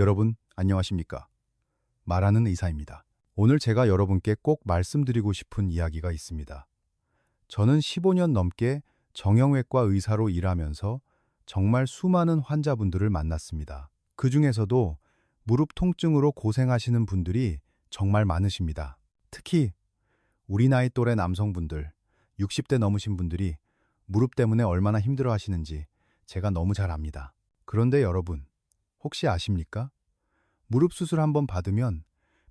여러분, 안녕하십니까? 말하는 의사입니다. 오늘 제가 여러분께 꼭 말씀드리고 싶은 이야기가 있습니다. 저는 15년 넘게 정형외과 의사로 일하면서 정말 수많은 환자분들을 만났습니다. 그 중에서도 무릎 통증으로 고생하시는 분들이 정말 많으십니다. 특히 우리 나이 또래 남성분들, 60대 넘으신 분들이 무릎 때문에 얼마나 힘들어 하시는지 제가 너무 잘 압니다. 그런데 여러분, 혹시 아십니까? 무릎 수술 한번 받으면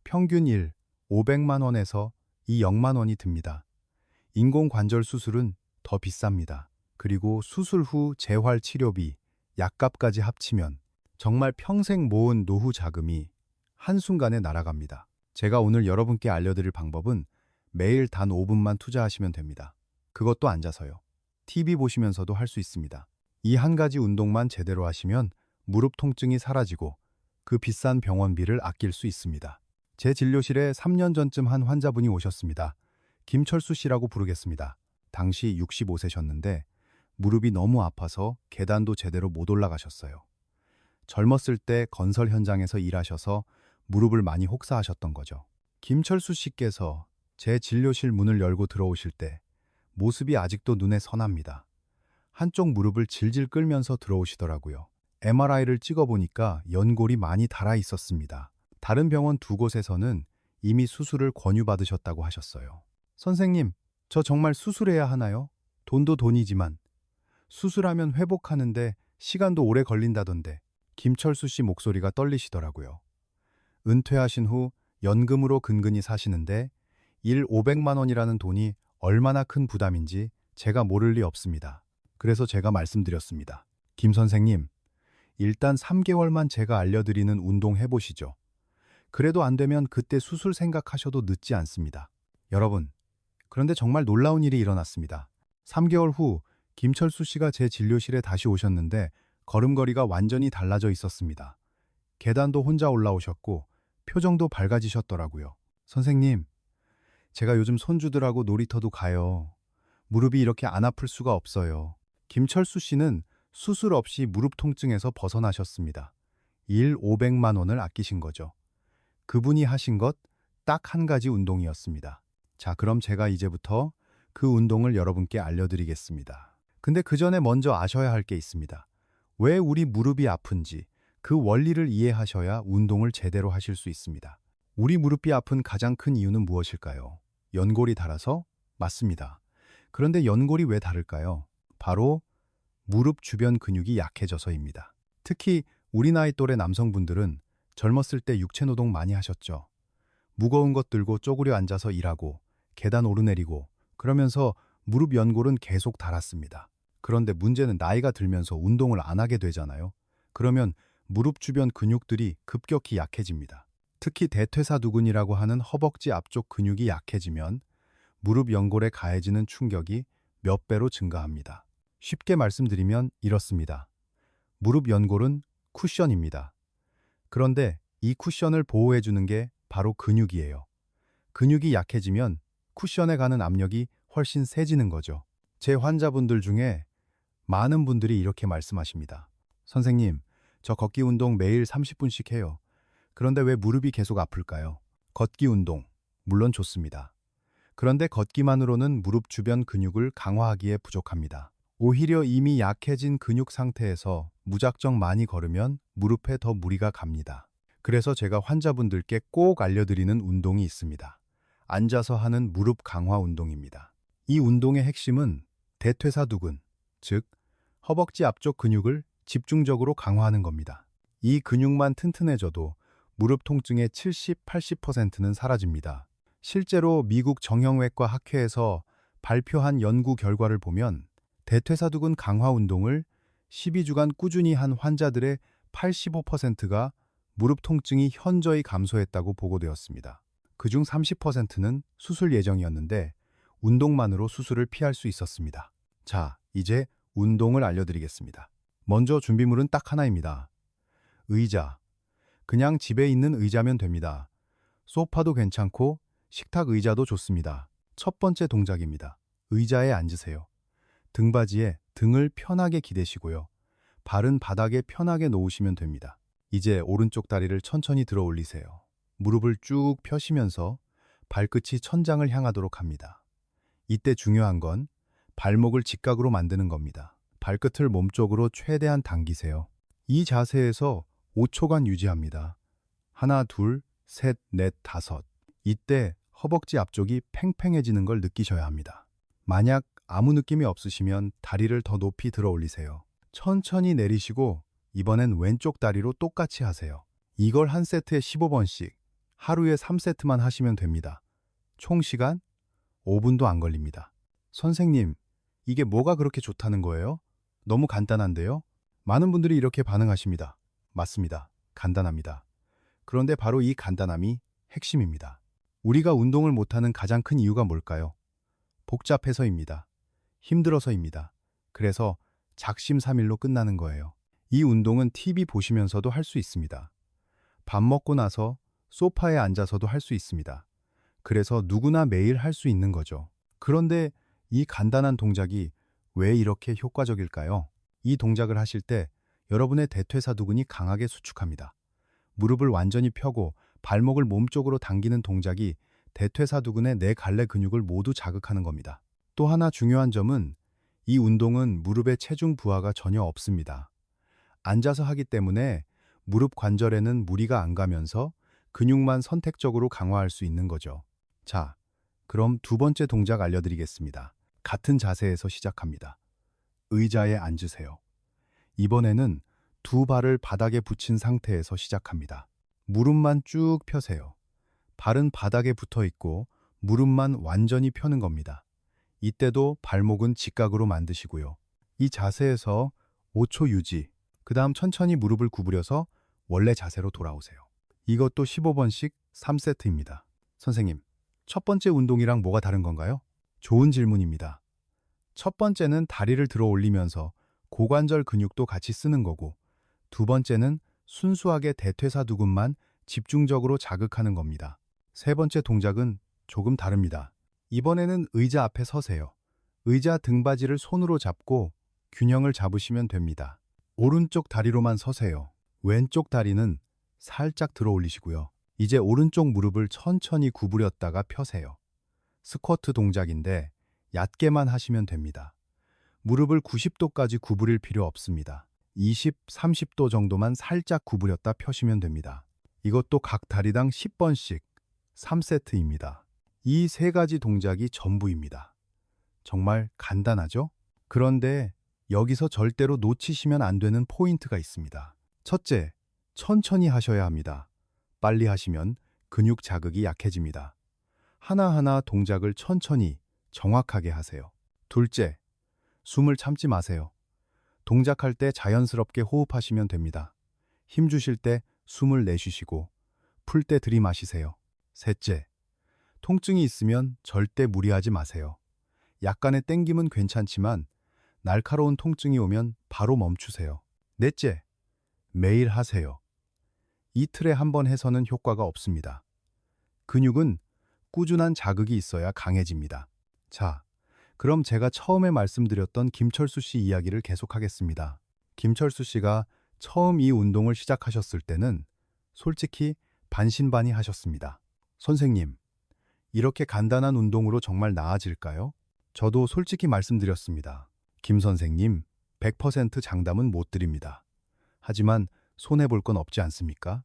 평균 1, 500만 원에서 2, 0만 원이 듭니다. 인공관절 수술은 더 비쌉니다. 그리고 수술 후 재활 치료비, 약값까지 합치면 정말 평생 모은 노후 자금이 한순간에 날아갑니다. 제가 오늘 여러분께 알려드릴 방법은 매일 단 5분만 투자하시면 됩니다. 그것도 앉아서요. TV 보시면서도 할 수 있습니다. 이 한 가지 운동만 제대로 하시면 무릎 통증이 사라지고 그 비싼 병원비를 아낄 수 있습니다. 제 진료실에 3년 전쯤 한 환자분이 오셨습니다. 김철수 씨라고 부르겠습니다. 당시 65세셨는데 무릎이 너무 아파서 계단도 제대로 못 올라가셨어요. 젊었을 때 건설 현장에서 일하셔서 무릎을 많이 혹사하셨던 거죠. 김철수 씨께서 제 진료실 문을 열고 들어오실 때 모습이 아직도 눈에 선합니다. 한쪽 무릎을 질질 끌면서 들어오시더라고요. MRI를 찍어보니까 연골이 많이 닳아 있었습니다. 다른 병원 두 곳에서는 이미 수술을 권유받으셨다고 하셨어요. 선생님, 저 정말 수술해야 하나요? 돈도 돈이지만. 수술하면 회복하는데 시간도 오래 걸린다던데. 김철수 씨 목소리가 떨리시더라고요. 은퇴하신 후 연금으로 근근히 사시는데 일 500만 원이라는 돈이 얼마나 큰 부담인지 제가 모를 리 없습니다. 그래서 제가 말씀드렸습니다. 김 선생님, 일단 3개월만 제가 알려드리는 운동 해보시죠. 그래도 안 되면 그때 수술 생각하셔도 늦지 않습니다. 여러분, 그런데 정말 놀라운 일이 일어났습니다. 3개월 후 김철수 씨가 제 진료실에 다시 오셨는데 걸음걸이가 완전히 달라져 있었습니다. 계단도 혼자 올라오셨고 표정도 밝아지셨더라고요. 선생님, 제가 요즘 손주들하고 놀이터도 가요. 무릎이 이렇게 안 아플 수가 없어요. 김철수 씨는 수술 없이 무릎 통증에서 벗어나셨습니다. 일 500만 원을 아끼신 거죠. 그분이 하신 것 딱 한 가지 운동이었습니다. 자, 그럼 제가 이제부터 그 운동을 여러분께 알려드리겠습니다. 근데 그 전에 먼저 아셔야 할 게 있습니다. 왜 우리 무릎이 아픈지 그 원리를 이해하셔야 운동을 제대로 하실 수 있습니다. 우리 무릎이 아픈 가장 큰 이유는 무엇일까요? 연골이 닳아서? 맞습니다. 그런데 연골이 왜 다를까요? 바로 무릎 주변 근육이 약해져서입니다. 특히 우리 나이 또래 남성분들은 젊었을 때 육체 노동 많이 하셨죠. 무거운 것 들고 쪼그려 앉아서 일하고 계단 오르내리고 그러면서 무릎 연골은 계속 닳았습니다. 그런데 문제는 나이가 들면서 운동을 안 하게 되잖아요. 그러면 무릎 주변 근육들이 급격히 약해집니다. 특히 대퇴사두근이라고 하는 허벅지 앞쪽 근육이 약해지면 무릎 연골에 가해지는 충격이 몇 배로 증가합니다. 쉽게 말씀드리면 이렇습니다. 무릎 연골은 쿠션입니다. 그런데 이 쿠션을 보호해주는 게 바로 근육이에요. 근육이 약해지면 쿠션에 가는 압력이 훨씬 세지는 거죠. 제 환자분들 중에 많은 분들이 이렇게 말씀하십니다. 선생님, 저 걷기 운동 매일 30분씩 해요. 그런데 왜 무릎이 계속 아플까요? 걷기 운동, 물론 좋습니다. 그런데 걷기만으로는 무릎 주변 근육을 강화하기에 부족합니다. 오히려 이미 약해진 근육 상태에서 무작정 많이 걸으면 무릎에 더 무리가 갑니다. 그래서 제가 환자분들께 꼭 알려드리는 운동이 있습니다. 앉아서 하는 무릎 강화 운동입니다. 이 운동의 핵심은 대퇴사두근, 즉 허벅지 앞쪽 근육을 집중적으로 강화하는 겁니다. 이 근육만 튼튼해져도 무릎 통증의 70, 80%는 사라집니다. 실제로 미국 정형외과 학회에서 발표한 연구 결과를 보면 대퇴사두근 강화 운동을 12주간 꾸준히 한 환자들의 85%가 무릎 통증이 현저히 감소했다고 보고되었습니다. 그중 30%는 수술 예정이었는데 운동만으로 수술을 피할 수 있었습니다. 자, 이제 운동을 알려드리겠습니다. 먼저 준비물은 딱 하나입니다. 의자. 그냥 집에 있는 의자면 됩니다. 소파도 괜찮고 식탁 의자도 좋습니다. 첫 번째 동작입니다. 의자에 앉으세요. 등받이에 등을 편하게 기대시고요. 발은 바닥에 편하게 놓으시면 됩니다. 이제 오른쪽 다리를 천천히 들어 올리세요. 무릎을 쭉 펴시면서 발끝이 천장을 향하도록 합니다. 이때 중요한 건 발목을 직각으로 만드는 겁니다. 발끝을 몸쪽으로 최대한 당기세요. 이 자세에서 5초간 유지합니다. 하나, 둘, 셋, 넷, 다섯. 이때 허벅지 앞쪽이 팽팽해지는 걸 느끼셔야 합니다. 만약 아무 느낌이 없으시면 다리를 더 높이 들어 올리세요. 천천히 내리시고 이번엔 왼쪽 다리로 똑같이 하세요. 이걸 한 세트에 15번씩 하루에 3세트만 하시면 됩니다. 총 시간 5분도 안 걸립니다. 선생님, 이게 뭐가 그렇게 좋다는 거예요? 너무 간단한데요? 많은 분들이 이렇게 반응하십니다. 맞습니다. 간단합니다. 그런데 바로 이 간단함이 핵심입니다. 우리가 운동을 못하는 가장 큰 이유가 뭘까요? 복잡해서입니다. 힘들어서입니다. 그래서 작심삼일로 끝나는 거예요. 이 운동은 TV 보시면서도 할 수 있습니다. 밥 먹고 나서 소파에 앉아서도 할 수 있습니다. 그래서 누구나 매일 할 수 있는 거죠. 그런데 이 간단한 동작이 왜 이렇게 효과적일까요? 이 동작을 하실 때 여러분의 대퇴사두근이 강하게 수축합니다. 무릎을 완전히 펴고 발목을 몸쪽으로 당기는 동작이 대퇴사두근의 네 갈래 근육을 모두 자극하는 겁니다. 또 하나 중요한 점은 이 운동은 무릎의 체중 부하가 전혀 없습니다. 앉아서 하기 때문에 무릎 관절에는 무리가 안 가면서 근육만 선택적으로 강화할 수 있는 거죠. 자, 그럼 두 번째 동작 알려드리겠습니다. 같은 자세에서 시작합니다. 의자에 앉으세요. 이번에는 두 발을 바닥에 붙인 상태에서 시작합니다. 무릎만 쭉 펴세요. 발은 바닥에 붙어 있고 무릎만 완전히 펴는 겁니다. 이때도 발목은 직각으로 만드시고요. 이 자세에서 5초 유지, 그 다음 천천히 무릎을 구부려서 원래 자세로 돌아오세요. 이것도 15번씩 3세트입니다. 선생님, 첫 번째 운동이랑 뭐가 다른 건가요? 좋은 질문입니다. 첫 번째는 다리를 들어 올리면서 고관절 근육도 같이 쓰는 거고, 두 번째는 순수하게 대퇴사두근만 집중적으로 자극하는 겁니다. 세 번째 동작은 조금 다릅니다. 이번에는 의자 앞에 서세요. 의자 등받이를 손으로 잡고 균형을 잡으시면 됩니다. 오른쪽 다리로만 서세요. 왼쪽 다리는 살짝 들어 올리시고요. 이제 오른쪽 무릎을 천천히 구부렸다가 펴세요. 스쿼트 동작인데 얕게만 하시면 됩니다. 무릎을 90도까지 구부릴 필요 없습니다. 20, 30도 정도만 살짝 구부렸다 펴시면 됩니다. 이것도 각 다리당 10번씩 3세트입니다. 이 세 가지 동작이 전부입니다. 정말 간단하죠? 그런데 여기서 절대로 놓치시면 안 되는 포인트가 있습니다. 첫째, 천천히 하셔야 합니다. 빨리 하시면 근육 자극이 약해집니다. 하나하나 동작을 천천히, 정확하게 하세요. 둘째, 숨을 참지 마세요. 동작할 때 자연스럽게 호흡하시면 됩니다. 힘 주실 때 숨을 내쉬시고 풀 때 들이마시세요. 셋째, 통증이 있으면 절대 무리하지 마세요. 약간의 땡김은 괜찮지만 날카로운 통증이 오면 바로 멈추세요. 넷째, 매일 하세요. 이틀에 한 번 해서는 효과가 없습니다. 근육은 꾸준한 자극이 있어야 강해집니다. 자, 그럼 제가 처음에 말씀드렸던 김철수 씨 이야기를 계속하겠습니다. 김철수 씨가 처음 이 운동을 시작하셨을 때는 솔직히 반신반의 하셨습니다. 선생님, 이렇게 간단한 운동으로 정말 나아질까요? 저도 솔직히 말씀드렸습니다. 김 선생님, 100% 장담은 못 드립니다. 하지만 손해볼 건 없지 않습니까?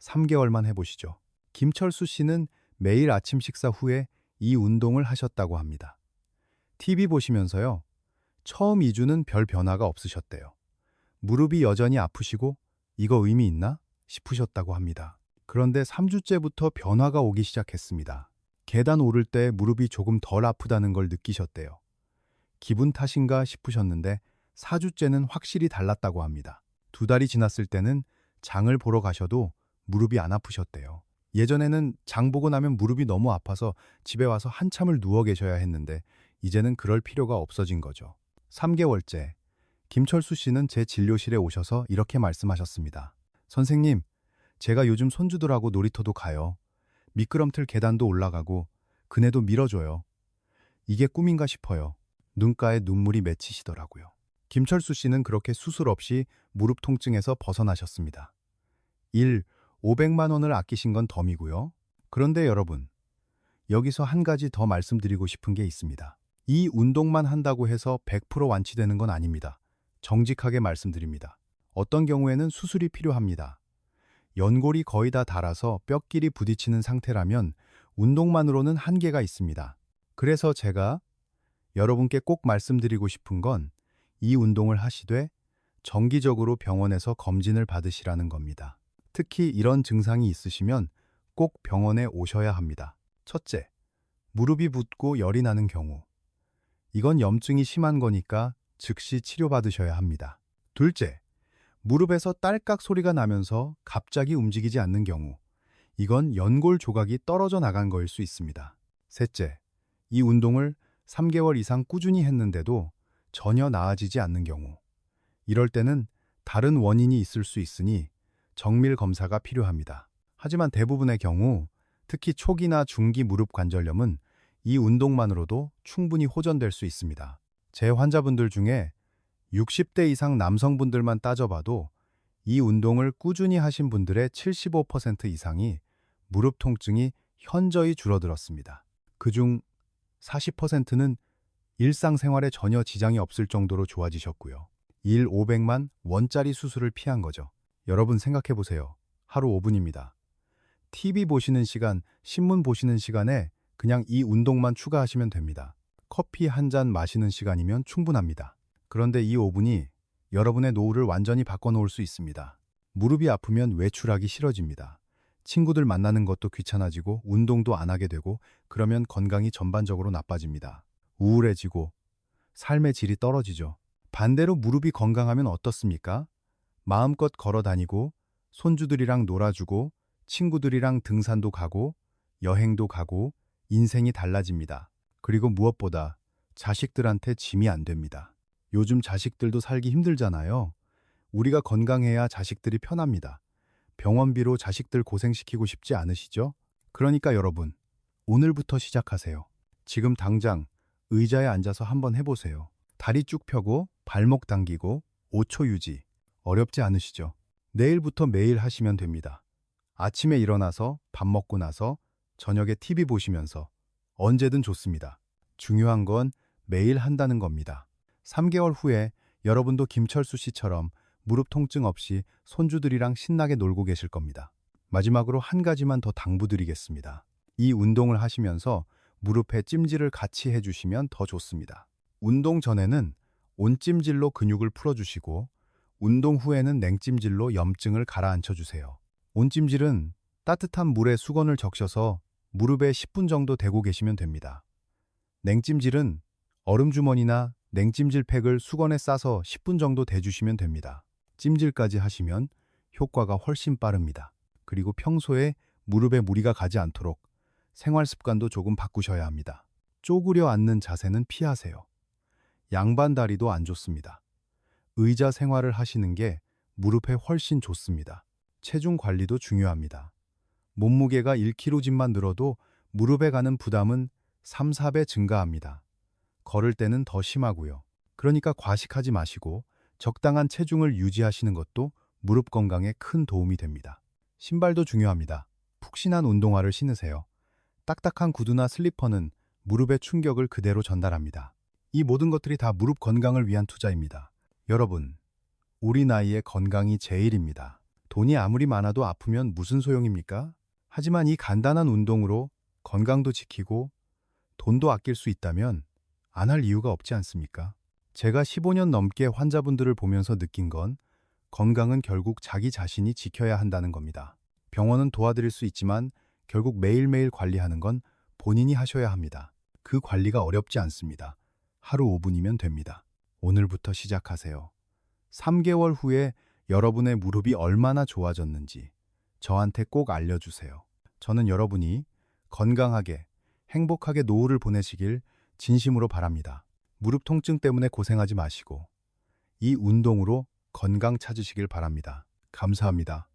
3개월만 해보시죠. 김철수 씨는 매일 아침 식사 후에 이 운동을 하셨다고 합니다. TV 보시면서요. 처음 2주는 별 변화가 없으셨대요. 무릎이 여전히 아프시고 이거 의미 있나 싶으셨다고 합니다. 그런데 3주째부터 변화가 오기 시작했습니다. 계단 오를 때 무릎이 조금 덜 아프다는 걸 느끼셨대요. 기분 탓인가 싶으셨는데 4주째는 확실히 달랐다고 합니다. 두 달이 지났을 때는 장을 보러 가셔도 무릎이 안 아프셨대요. 예전에는 장 보고 나면 무릎이 너무 아파서 집에 와서 한참을 누워 계셔야 했는데 이제는 그럴 필요가 없어진 거죠. 3개월째, 김철수 씨는 제 진료실에 오셔서 이렇게 말씀하셨습니다. 선생님, 제가 요즘 손주들하고 놀이터도 가요. 미끄럼틀 계단도 올라가고 그네도 밀어줘요. 이게 꿈인가 싶어요. 눈가에 눈물이 맺히시더라고요. 김철수 씨는 그렇게 수술 없이 무릎 통증에서 벗어나셨습니다. 1. 500만 원을 아끼신 건 덤이고요. 그런데 여러분, 여기서 한 가지 더 말씀드리고 싶은 게 있습니다. 이 운동만 한다고 해서 100% 완치되는 건 아닙니다. 정직하게 말씀드립니다. 어떤 경우에는 수술이 필요합니다. 연골이 거의 다 닳아서 뼈끼리 부딪히는 상태라면 운동만으로는 한계가 있습니다. 그래서 제가 여러분께 꼭 말씀드리고 싶은 건 이 운동을 하시되 정기적으로 병원에서 검진을 받으시라는 겁니다. 특히 이런 증상이 있으시면 꼭 병원에 오셔야 합니다. 첫째, 무릎이 붓고 열이 나는 경우. 이건 염증이 심한 거니까 즉시 치료받으셔야 합니다. 둘째, 무릎에서 딸깍 소리가 나면서 갑자기 움직이지 않는 경우. 이건 연골 조각이 떨어져 나간 거일 수 있습니다. 셋째, 이 운동을 3개월 이상 꾸준히 했는데도 전혀 나아지지 않는 경우. 이럴 때는 다른 원인이 있을 수 있으니 정밀 검사가 필요합니다. 하지만 대부분의 경우, 특히 초기나 중기 무릎 관절염은 이 운동만으로도 충분히 호전될 수 있습니다. 제 환자분들 중에 60대 이상 남성분들만 따져봐도 이 운동을 꾸준히 하신 분들의 75% 이상이 무릎 통증이 현저히 줄어들었습니다. 그중 40%는 일상생활에 전혀 지장이 없을 정도로 좋아지셨고요. 일 500만 원짜리 수술을 피한 거죠. 여러분 생각해 보세요. 하루 5분입니다. TV 보시는 시간, 신문 보시는 시간에 그냥 이 운동만 추가하시면 됩니다. 커피 한 잔 마시는 시간이면 충분합니다. 그런데 이 5분이 여러분의 노후를 완전히 바꿔놓을 수 있습니다. 무릎이 아프면 외출하기 싫어집니다. 친구들 만나는 것도 귀찮아지고 운동도 안 하게 되고 그러면 건강이 전반적으로 나빠집니다. 우울해지고 삶의 질이 떨어지죠. 반대로 무릎이 건강하면 어떻습니까? 마음껏 걸어 다니고 손주들이랑 놀아주고 친구들이랑 등산도 가고 여행도 가고 인생이 달라집니다. 그리고 무엇보다 자식들한테 짐이 안 됩니다. 요즘 자식들도 살기 힘들잖아요. 우리가 건강해야 자식들이 편합니다. 병원비로 자식들 고생시키고 싶지 않으시죠? 그러니까 여러분, 오늘부터 시작하세요. 지금 당장 의자에 앉아서 한번 해보세요. 다리 쭉 펴고 발목 당기고 5초 유지. 어렵지 않으시죠? 내일부터 매일 하시면 됩니다. 아침에 일어나서 밥 먹고 나서 저녁에 TV 보시면서 언제든 좋습니다. 중요한 건 매일 한다는 겁니다. 3개월 후에 여러분도 김철수 씨처럼 무릎 통증 없이 손주들이랑 신나게 놀고 계실 겁니다. 마지막으로 한 가지만 더 당부드리겠습니다. 이 운동을 하시면서 무릎에 찜질을 같이 해주시면 더 좋습니다. 운동 전에는 온찜질로 근육을 풀어주시고 운동 후에는 냉찜질로 염증을 가라앉혀 주세요. 온찜질은 따뜻한 물에 수건을 적셔서 무릎에 10분 정도 대고 계시면 됩니다. 냉찜질은 얼음주머니나 냉찜질 팩을 수건에 싸서 10분 정도 대주시면 됩니다. 찜질까지 하시면 효과가 훨씬 빠릅니다. 그리고 평소에 무릎에 무리가 가지 않도록 생활 습관도 조금 바꾸셔야 합니다. 쪼그려 앉는 자세는 피하세요. 양반 다리도 안 좋습니다. 의자 생활을 하시는 게 무릎에 훨씬 좋습니다. 체중 관리도 중요합니다. 몸무게가 1kg만 늘어도 무릎에 가는 부담은 3, 4배 증가합니다. 걸을 때는 더 심하고요. 그러니까 과식하지 마시고 적당한 체중을 유지하시는 것도 무릎 건강에 큰 도움이 됩니다. 신발도 중요합니다. 푹신한 운동화를 신으세요. 딱딱한 구두나 슬리퍼는 무릎의 충격을 그대로 전달합니다. 이 모든 것들이 다 무릎 건강을 위한 투자입니다. 여러분, 우리 나이에 건강이 제일입니다. 돈이 아무리 많아도 아프면 무슨 소용입니까? 하지만 이 간단한 운동으로 건강도 지키고 돈도 아낄 수 있다면 안 할 이유가 없지 않습니까? 제가 15년 넘게 환자분들을 보면서 느낀 건 건강은 결국 자기 자신이 지켜야 한다는 겁니다. 병원은 도와드릴 수 있지만 결국 매일매일 관리하는 건 본인이 하셔야 합니다. 그 관리가 어렵지 않습니다. 하루 5분이면 됩니다. 오늘부터 시작하세요. 3개월 후에 여러분의 무릎이 얼마나 좋아졌는지 저한테 꼭 알려주세요. 저는 여러분이 건강하게, 행복하게 노후를 보내시길 진심으로 바랍니다. 무릎 통증 때문에 고생하지 마시고 이 운동으로 건강 찾으시길 바랍니다. 감사합니다.